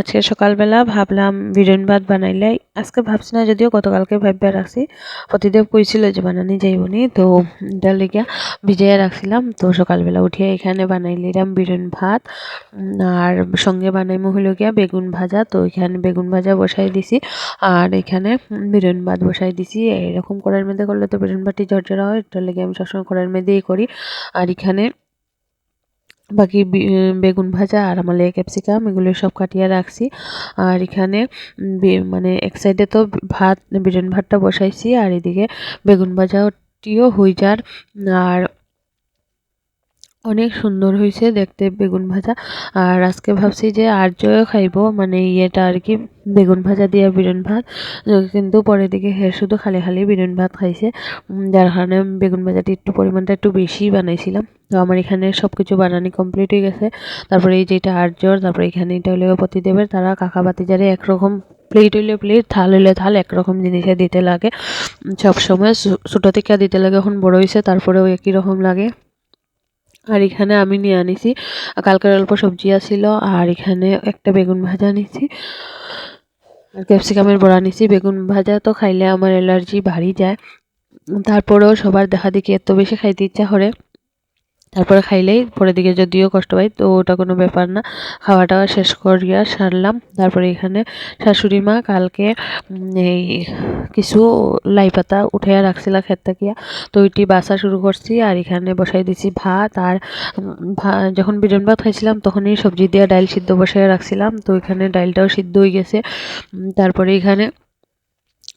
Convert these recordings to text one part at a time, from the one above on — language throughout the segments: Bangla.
আজকে সকালবেলা ভাবলাম বিরিয়ানি ভাত বানাইলে আজকে ভাবছি না, যদিও গতকালকে ভাববে রাখছি প্রতিদেব কইছিল যে বানানি যাইবনি তো এটার লেগিয়া ভিজাইয়া রাখছিলাম। তো সকালবেলা উঠিয়ে এখানে বানাইলিলাম বিরিয়ানি ভাত। আর সঙ্গে বানাইমো হলো গিয়া বেগুন ভাজা। তো এখানে বেগুন ভাজা বসাই দিছি, আর এখানে বিরিয়ানি ভাত বসাই দিছি। এরকম করার মধ্যে করলে তো বিরিয়ানি ভাতটি ঝরঝরা হয়, এটার লেগে আমি সবসময় করার মধ্যেই করি। আর এখানে বাকি বেগুন ভাজা আর আমার ক্যাপসিকাম, এগুলো সব কাটিয়ে রাখছি। আর এখানে মানে এক সাইডে তো ভাত, বিরিয়ানি ভাতটা বসাইছি, আর এদিকে বেগুন ভাজাটিও হয়ে যার। আর অনেক সুন্দর হয়েছে দেখতে বেগুন ভাজা। আর আজকে ভাবছি যে আর্যও খাইব মানে ইয়েটা আর কি, বেগুন ভাজা দিয়ে বিরন ভাত। কিন্তু পরের দিকে হে শুধু খালি খালি বিরন ভাত খাইছে। যার কারণে বেগুন ভাজাটি একটু পরিমাণটা একটু বেশি বানাইছিলাম। তো আমার এখানে সব কিছু বানানি কমপ্লিট হয়ে গেছে। তারপরে এই যেটা আর্যর, তারপরে এখানে এটা হলে প্রতিদেবের তারা কাকা বাতি বাতিজারে একরকম প্লেট হইলে প্লেট থাল হইলে থাল, একরকম জিনিসে দিতে লাগে। সবসময় ছোটো থেকে দিতে লাগে, এখন বড় হয়েছে তারপরেও একই রকম লাগে। আর এখানে আমি নিয়ে আনিছি। কালকের অল্প সবজি আসিল আর এখানে একটা বেগুন ভাজা আনিছি। আর ক্যাপসিকামের বড়া আনিছি। বেগুন ভাজা তো খাইলে আমার অ্যালার্জি বাড়ি যায়। তারপরেও সবার দেখা দেখি এত বেশি খাইতে ইচ্ছা করে। তারপরে খাইলেই পরের দিকে যদিও কষ্ট পাই, তো ওটা কোনো ব্যাপার না। খাওয়াটা শেষ করিয়া সারলাম। তারপরে এখানে শাশুড়ি মা কালকে এই কিছু লাই পাতা উঠাইয়া রাখছিলা খেত থাকিয়া তো ওইটি বাসা শুরু করছি আর এখানে বসাই দিছি ভাত আর যখন বিরিয়ানি ভাত খাইছিলাম তখনই সবজি দিয়ে ডাইল সিদ্ধ বসাইয়া রাখছিলাম। তো এখানে ডাইলটাও সিদ্ধ হয়ে গেছে। তারপরে এখানে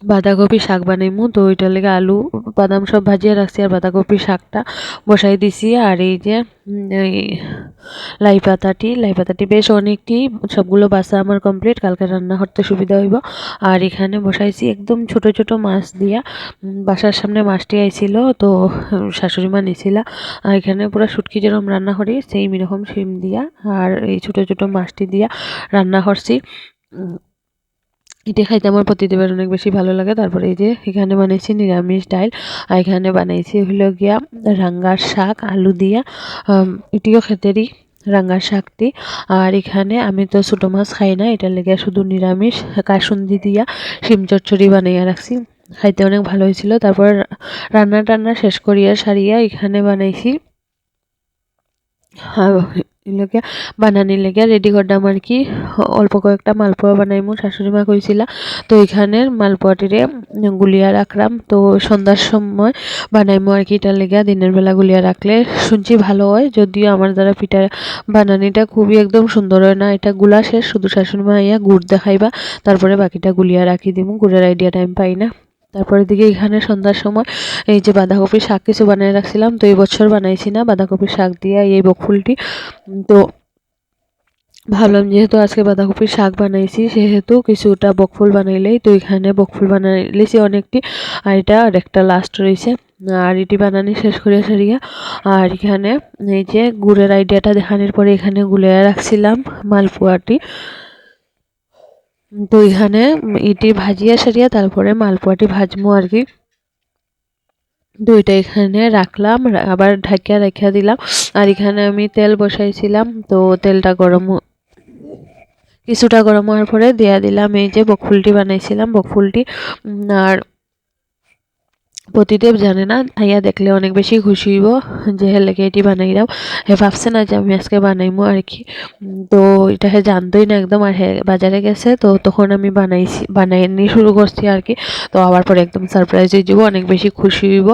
বাঁধাকপি শাক বানাইমু। তো ওইটার লেগে আলু, বাদাম সব ভাজিয়ে রাখছি আর বাঁধাকপি শাকটা বসাই দিছি। আর এই যে লাই পাতাটি লাই পাতাটি বেশ অনেকটি, সবগুলো বাসা আমার কমপ্লিট। কালকে রান্না করতে সুবিধা হইব। আর এখানে বসাইছি একদম ছোট ছোট মাছ দিয়া। বাসার সামনে মাছটি আইছিল, তো শাশুড়ি মা নিছিলা। আর এখানে পুরো শুটকি যেরকম রান্না করি সেই রকম সিম দিয়া। আর এই ছোট ছোট মাছটি দিয়া রান্না করছি। এটা খাইতে আমার প্রতিদিবার অনেক বেশি ভালো লাগে। তারপরে এই যে এখানে বানাইছি নিরামিষ ডাইল। আর এখানে বানাইছি হলো গিয়া রাঙ্গার শাক, আলু দিয়া এটিও খেতেরই রাঙ্গার শাকটি। আর এখানে আমি তো ছোটো মাছ খাই না, এটার লেগে শুধু নিরামিষ, কাসুন্দি দিয়া শিম চচ্চড়ি বানাইয়া রাখছি। খাইতে অনেক ভালো হয়েছিল। তারপর রান্না টান্না শেষ করিয়া সারিয়া এখানে বানাইছি বানানির লেগে রেডি করলাম আর কি অল্প কয়েকটা মালপোয়া বানাইমু, শাশুড়ি মা কইছিলা তো এখানের মালপোয়াটিরে গুলিয়া রাখলাম তো সন্ধ্যার সময় বানাইমু আর কি এটার লেগে দিনের বেলা গুলিয়া রাখলে শুনছি ভালো হয়। যদিও আমার দ্বারা পিঠা বানানিটা খুবই একদম সুন্দর হয় না, এটা গুলা শেষ। শুধু শাশুড়ি মা ইয়া গুড় দেখাইবা। তারপরে বাকিটা গুলিয়া রাখি দিমু, গুড়ের আইডিয়া টাইম পাই না। তারপরের দিকে এখানে সন্ধ্যার সময় এই যে বাঁধাকপির শাক কিছু বানিয়ে রাখছিলাম, তো এই বছর বানাইছি না, বাঁধাকপির শাক দিয়ে এই বকফুলটি তো ভাবলাম যেহেতু আজকে বাঁধাকপির শাক বানাইছি, সেহেতু কিছুটা বকফুল বানাইলেই, তো এখানে বকফুল বানাইলেছি অনেকটি। আর এটা আর একটা লাস্ট রয়েছে। আর এটি বানানি শেষ করিয়া সারিয়া আর এখানে এই যে গুড়ের আইডিয়াটা দেখানোর পরে এখানে গুলে রাখছিলাম মালপোয়াটি। তো এখানে ইটি ভাজিয়া সারিয়া তারপরে মালপোয়াটি ভাজমু আর কি। দুইটা এখানে রাখলাম আবার ঢাকিয়া রেখে দিলাম। আর এখানে আমি তেল বসাইছিলাম, তো তেলটা গরম কিছুটা গরম হওয়ার পরে দেয়া দিলাম, এই যে বকফুলটি বানাইছিলাম বকফুলটি আর প্রতিদেব জানে না আইয়া দেখলে অনেক বেশি খুশি হইব যে হেলেকে এটি বানাইলাম হে ভাবছে না যে আমি আজকে বানাইমো আর কি। তো এটা হে জানতোই না একদম আর হে বাজারে গেছে, তো তখন আমি বানাইছি, বানাইনি শুরু করছি আর কি। তো আবার পরে একদম সারপ্রাইজ হয়ে যাব, অনেক বেশি খুশি হইব।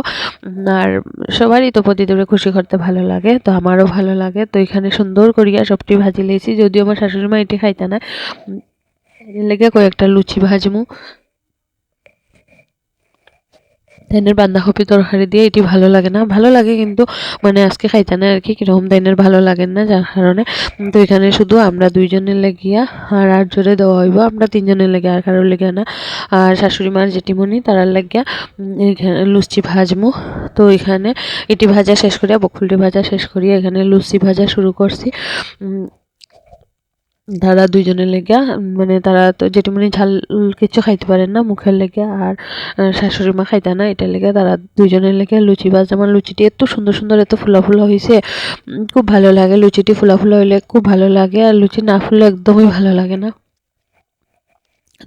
আর সবারই তো প্রতিদেবরে খুশি করতে ভালো লাগে, তো আমারও ভালো লাগে। তো এখানে সুন্দর করিয়া সবটি ভাজি লেছি, যদিও আমার শাশুড়ি মা এটি খাইতে না। লেগে কয়েকটা লুচি ভাজমু। ধানের বান্ধাকপি তরকারি দিয়ে এটি ভালো লাগে না। ভালো লাগে কিন্তু মানে আজকে খাইতে না আর কি কীরকম ধানের ভালো লাগে না যার কারণে। তো এখানে শুধু আমরা দুইজনের লেগিয়া আর আর জোরে দেওয়া হইব, আমরা তিনজনের লেগে আর কারোর লেগে না। আর শাশুড়ি মার জেঠিমণি তারার লাগিয়া এখানে লুচি ভাজমু। তো এখানে এটি ভাজা শেষ করিয়া বকুলটি ভাজা শেষ করিয়া এখানে লুচি ভাজা শুরু করছি। তারা দুইজনের লেগা মানে তারা তো জেঠুমনি ঝাল কিছু খাইতে পারেন না মুখের লেগে আর শাশুড়ি মা খাইতে না, এটার লেগে তারা দুইজনের লেগে লুচি বাজ যেমন লুচিটি এত সুন্দর সুন্দর, এত ফুলা ফুলা হয়েছে খুব ভালো লাগে লুচিটি, ফুলা ফুলা হইলে খুব ভালো লাগে আর লুচি না ফুললে একদমই ভালো লাগে না।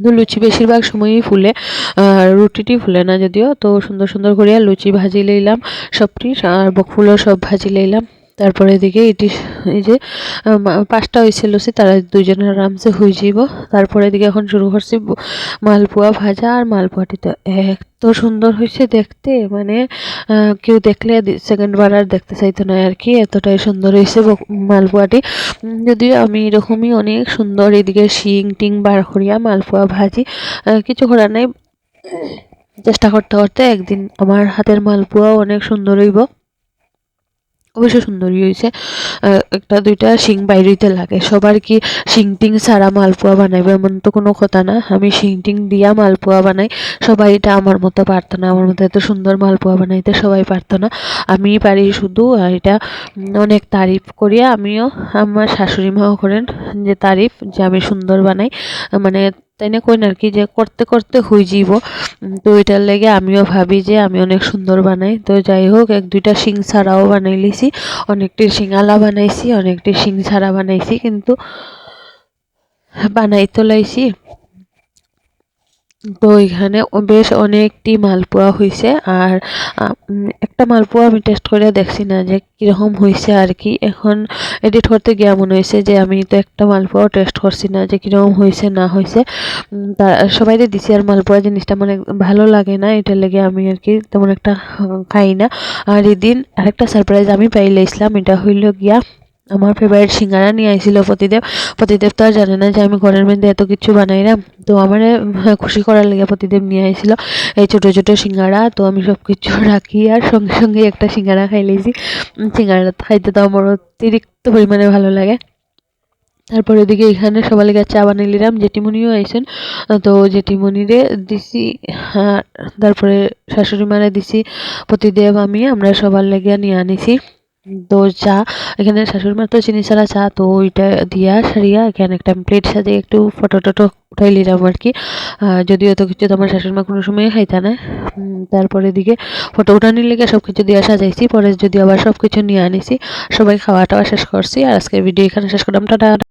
তো লুচি বেশিরভাগ সময়ই ফুলে, আর রুটিটি ফুলে না যদিও, তো সুন্দর সুন্দর করে লুচি ভাজি লইলাম সবটি, আর বকফুলও সব ভাজি লইলাম। তারপরে এদিকে এটি, এই যে পাঁচটা হয়েছে লুচি তারা দুইজনে আরামসে হয়ে যাইব। তারপরে এদিকে এখন শুরু করছি মালপোয়া ভাজা আর মালপোয়াটি। তো এত সুন্দর হয়েছে দেখতে মানে কেউ দেখলে সেকেন্ড বার আর দেখতে চাইতো না আর কি, এতটাই সুন্দর হয়েছে মালপোয়াটি। যদিও আমি এরকমই অনেক সুন্দর এদিকে শিং টিং বার করিয়া মালপোয়া ভাজি কিছু করার নাই। চেষ্টা করতে করতে একদিন আমার হাতের মালপোয়াও অনেক সুন্দর হইব। অবশ্য সুন্দরই হয়েছে। একটা, দুইটা শিং বাইরেতে লাগে। সবার কি শিং টিং ছাড়া মালপোয়া বানাইবে এমন তো কোনো কথা না। আমি শিং টিং দিয়া মালপোয়া বানাই। সবাই এটা আমার মতো পারতো না। আমার মতো এত সুন্দর মালপোয়া বানাইতে সবাই পারতো না। আমি পারি শুধু আর এটা অনেক তারিফ করিয়া আমিও, আমার শাশুড়ি মাও করেন যে তারিফ যে আমি সুন্দর বানাই। মানে তাই না কই আর কি যে করতে করতে হয়ে যাইব তো এটার লেগে আমিও ভাবি যে আমি অনেক সুন্দর বানাই। তো যাই হোক, এক দুইটা শিং ছাড়াও বানাই লিছি। অনেকটি শিঙালা বানাইছি, অনেকটি শিং ছাড়া বানাইছি, কিন্তু বানাই তো লাইছি। তো এখানে বেশ অনেকটি মালপোয়া হয়েছে আর একটা মালপোয়া আমি টেস্ট করে দেখছি না যে কীরকম হয়েছে আর কি। এখন এডিট করতে গিয়া মনে হয়েছে যে আমি তো একটা মালপোয়াও টেস্ট করছি না যে কীরকম হয়েছে না হয়েছে তা সবাইকে দিছি আর মালপোয়া জিনিসটা মানে ভালো লাগে না, এটার লেগে আমি আর কি তেমন একটা খাই না। আর এদিন আরেকটা সারপ্রাইজ আমি পাইলে ইসলাম, এটা হইল গিয়া আমার ফেভারিট সিঙ্গারা নিয়ে আইছিল প্রতিদেব। প্রতিদেব তো আর জানে না যে আমি ঘরের মধ্যে এত কিছু বানাই না তো আমার খুশি করার লেগে প্রতিদেব নিয়ে আইছিল এই ছোট ছোট সিঙ্গারা। তো আমি সব কিছু রাখি আর সঙ্গে সঙ্গে একটা সিঙ্গারা খাই লেছি সিঙ্গারা খাইতে তো আমার অতিরিক্ত পরিমাণে ভালো লাগে। তারপর এদিকে এখানে সবার লেগে চা বানিয়ে নিলাম। জেঠিমনিও আইসেন তো জেঠিমনিরে দিছি হ্যাঁ, তারপরে শাশুড়ি মারে দিছি প্রতিদেব আমি আমরা সবার লেগে নিয়ে আনিছি। তো চা, এখানে শাশুড়ি মার তো চিনি ছাড়া চা, তো ওইটা দিয়া সারিয়া এখানে একটা প্লেট সাজিয়ে একটু ফটো টটো উঠাই নিলাম আর কি যদিও তো কিছু তো আমার শাশুড়ি মা কোনো সময় খাইতা না। তারপরে দিকে ফটো উঠানোর লেগে সব কিছু দিয়া সাজাইছি, পরে যদি আবার সব কিছু নিয়ে আনিছি, সবাই খাওয়া টাওয়া শেষ করছি, আর আজকের ভিডিও এখানে শেষ করলাম, টাটা।